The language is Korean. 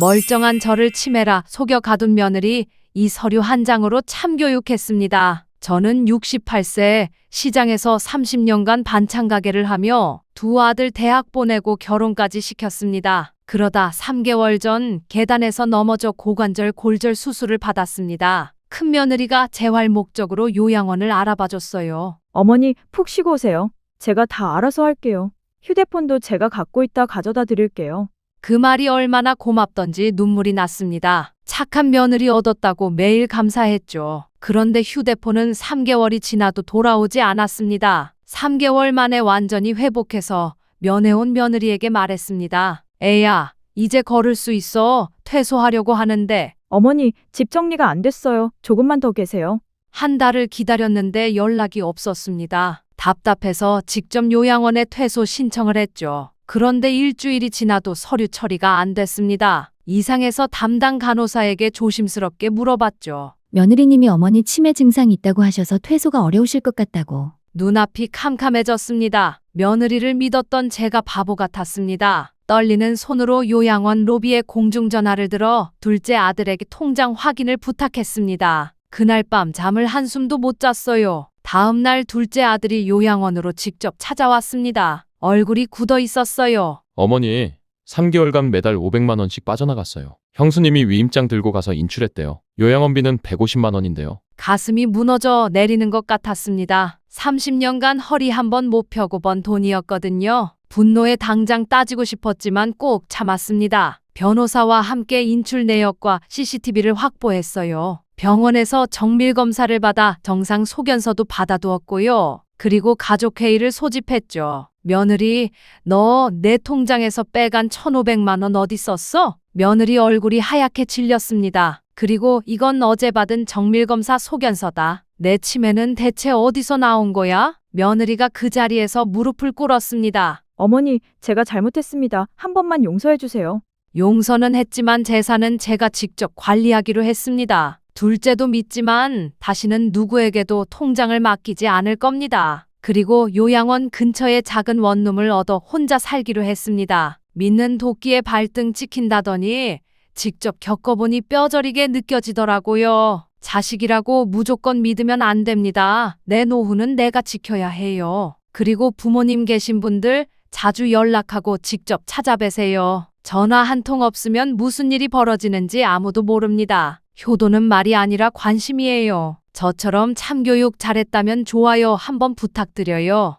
멀쩡한 저를 치매라 속여 가둔 며느리 이 서류 한 장으로 참교육했습니다. 저는 68세 시장에서 30년간 반찬 가게를 하며 두 아들 대학 보내고 결혼까지 시켰습니다. 그러다 3개월 전 계단에서 넘어져 고관절 골절 수술을 받았습니다. 큰 며느리가 재활 목적으로 요양원을 알아봐 줬어요. 어머니, 푹 쉬고 오세요. 제가 다 알아서 할게요. 휴대폰도 제가 갖고 있다 가져다 드릴게요. 그 말이 얼마나 고맙던지 눈물이 났습니다. 착한 며느리 얻었다고 매일 감사했죠. 그런데 휴대폰은 3개월이 지나도 돌아오지 않았습니다. 3개월 만에 완전히 회복해서 면회온 며느리에게 말했습니다. 애야, 이제 걸을 수 있어. 퇴소하려고 하는데 어머니, 집 정리가 안 됐어요. 조금만 더 계세요. 한 달을 기다렸는데 연락이 없었습니다. 답답해서 직접 요양원에 퇴소 신청을 했죠. 그런데 일주일이 지나도 서류 처리가 안 됐습니다. 이상해서 담당 간호사에게 조심스럽게 물어봤죠. 며느리님이 어머니 치매 증상이 있다고 하셔서 퇴소가 어려우실 것 같다고. 눈앞이 캄캄해졌습니다. 며느리를 믿었던 제가 바보 같았습니다. 떨리는 손으로 요양원 로비에 공중전화를 들어 둘째 아들에게 통장 확인을 부탁했습니다. 그날 밤 잠을 한숨도 못 잤어요. 다음 날 둘째 아들이 요양원으로 직접 찾아왔습니다. 얼굴이 굳어 있었어요. 어머니, 3개월간 매달 500만 원씩 빠져나갔어요. 형수님이 위임장 들고 가서 인출했대요. 요양원비는 150만 원인데요. 가슴이 무너져 내리는 것 같았습니다. 30년간 허리 한 번 못 펴고 번 돈이었거든요. 분노에 당장 따지고 싶었지만 꼭 참았습니다. 변호사와 함께 인출 내역과 CCTV를 확보했어요. 병원에서 정밀 검사를 받아 정상 소견서도 받아두었고요. 그리고 가족회의를 소집했죠. 며느리, 너 내 통장에서 빼간 1,500만 원 어디 썼어? 며느리 얼굴이 하얗게 질렸습니다. 그리고 이건 어제 받은 정밀검사 소견서다. 내 치매는 대체 어디서 나온 거야? 며느리가 그 자리에서 무릎을 꿇었습니다. 어머니, 제가 잘못했습니다. 한 번만 용서해 주세요. 용서는 했지만 재산은 제가 직접 관리하기로 했습니다. 둘째도 믿지만 다시는 누구에게도 통장을 맡기지 않을 겁니다. 그리고 요양원 근처에 작은 원룸을 얻어 혼자 살기로 했습니다. 믿는 도끼에 발등 찍힌다더니 직접 겪어보니 뼈저리게 느껴지더라고요. 자식이라고 무조건 믿으면 안 됩니다. 내 노후는 내가 지켜야 해요. 그리고 부모님 계신 분들 자주 연락하고 직접 찾아뵈세요. 전화 한 통 없으면 무슨 일이 벌어지는지 아무도 모릅니다. 효도는 말이 아니라 관심이에요. 저처럼 참교육 잘했다면 좋아요 한번 부탁드려요.